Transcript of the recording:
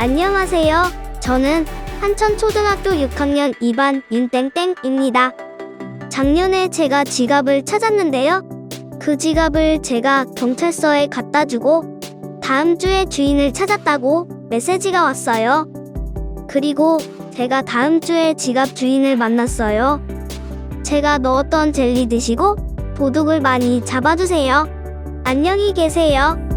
안녕하세요. 저는 한천초등학교 6학년 2반 윤땡땡입니다. 작년에 제가 지갑을 찾았는데요. 그 지갑을 제가 경찰서에 갖다 주고 다음 주에 주인을 찾았다고 메시지가 왔어요. 그리고 제가 다음 주에 지갑 주인을 만났어요. 제가 넣었던 젤리 드시고 도둑을 많이 잡아주세요. 안녕히 계세요.